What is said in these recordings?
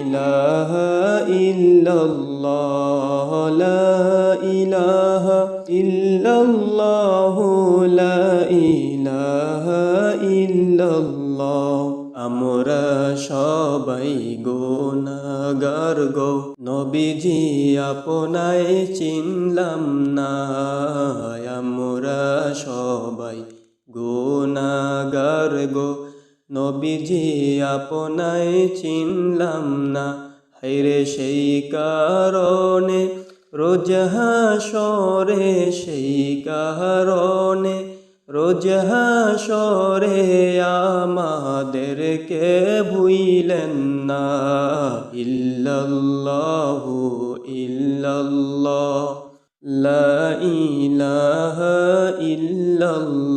ইলাহা ইল্লাল্লাহ, লা ইলাহা ইল্লাল্লাহ, লা ইলাহা ইল্লাল্লাহ। আমরা সবাই গোনাগার গো। নবীজি আপনায় চিনলাম না, আমরা সবাই গোনাগার গো। নবীজি আপনায় চিনলাম না। হাইরে সেই কারণে রোজ হাসরে সেই কারণে রোজ হাসরে আমাদেরকে ভুইলেন না। ইল্লাল্লাহু ইল্লাল্লাহ, লা ইলাহা ইল্লাল্লাহ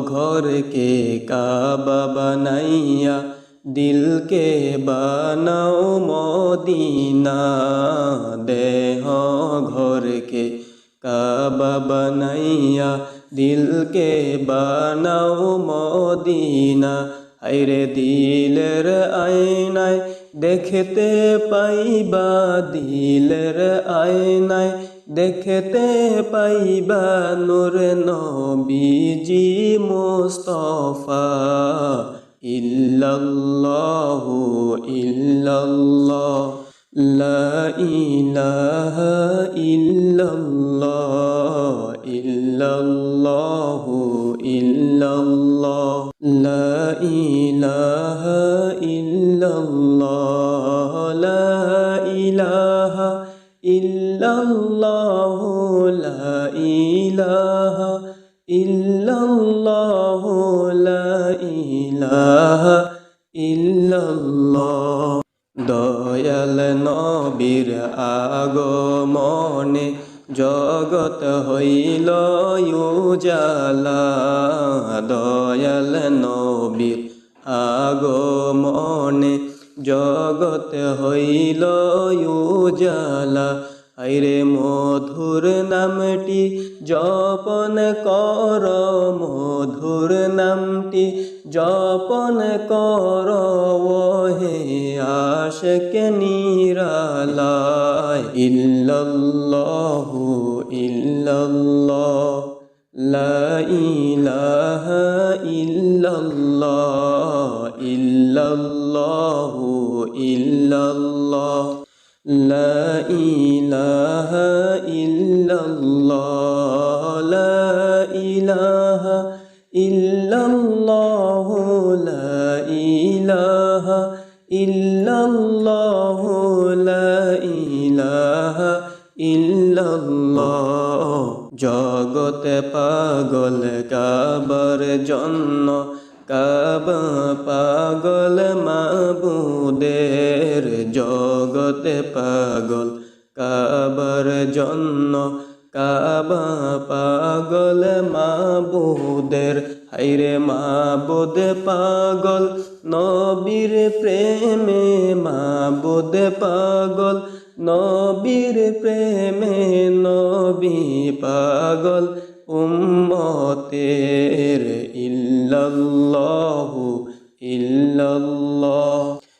ঘরকে কাবা বানাইয়া, দিলকে বানাও মদিনা, দেহ ঘরকে কাবা বানাইয়া, দিলকে বানাও মদিনা। হাইরে দিলের আয়নায় দেখতে পাইবা, দিলের আয়নায় দেখতে পাইবা নূর নবীজি মুস্তফা। ইল্লাল্লাহু ইল্লাল্লাহ, লা ইলাহা ইল্লাল্লাহ, ইল্লাল্লাহু ইল্লাল্লাহ, লা ইলাহা ইল্লাল্লাহ, লা ইলাহা ইল্লাল্লাহ লা ইলাহা ইল্লাল্লাহ লা ইলাহা ইল্লাল্লাহ। দয়াল নবীর আগমনে জগত হইল উজালা। দয়াল নবীর আগমনে জগত হইল উজালা। আইরে মধুর নামটি জপন কর মধুর নামটি জপন কর ওহে আশক নিরালায়, ইল্লাল্লাহু ইল্লাল্লাহ, লা ইলাহা ইল্লাল্লাহ, ইল্লাল্লাহু ইল্লাল্লাহ। لا إله إلا الله لا إله إلا الله لا إله إلا الله لا إله إلا الله জগতে পাগল কাবার জন্য কাবা পাগল মাবুদের জগতে পাগল, কাবার জন্য কাবা পাগল মাবুদের। হাইরে মাবুদ পাগল, নবীর প্রেমে মাবুদ পাগল, নবীর প্রেমে নবী পাগল। উম্মতের ইল্লাল্লাহু ইল্লাল্লাহ।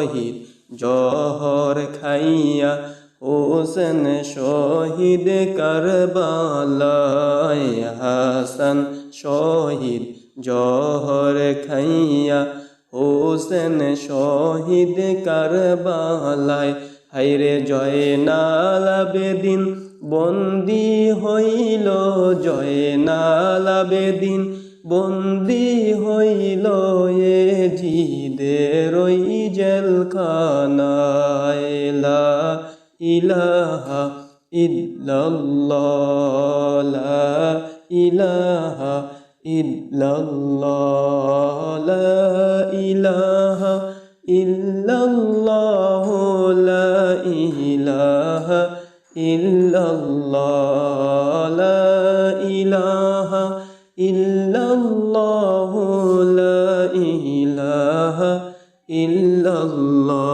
শহীদ, জহর খাইয়া হোসেন শহীদ কারবালায় হাসান শহীদ, জহর খাইয়া হোসেন শহীদ কারবালায় হাইরে জয় নালাবেদিন বন্দি হইল জয় নালাবেদিন বন্দি হইল এ জিদের ওই জেলখানায় লা ইলাহা ইল্লাল্লাহ লা ইলাহা ইল্লাল্লাহ লা ইলাহা ইল্লাল্লাহ লা ইলাহা ইল্লাল্লাহ লা ইলাহা ইল্লাল্লাহ লা ইলাহা ইল্লাল্লাহ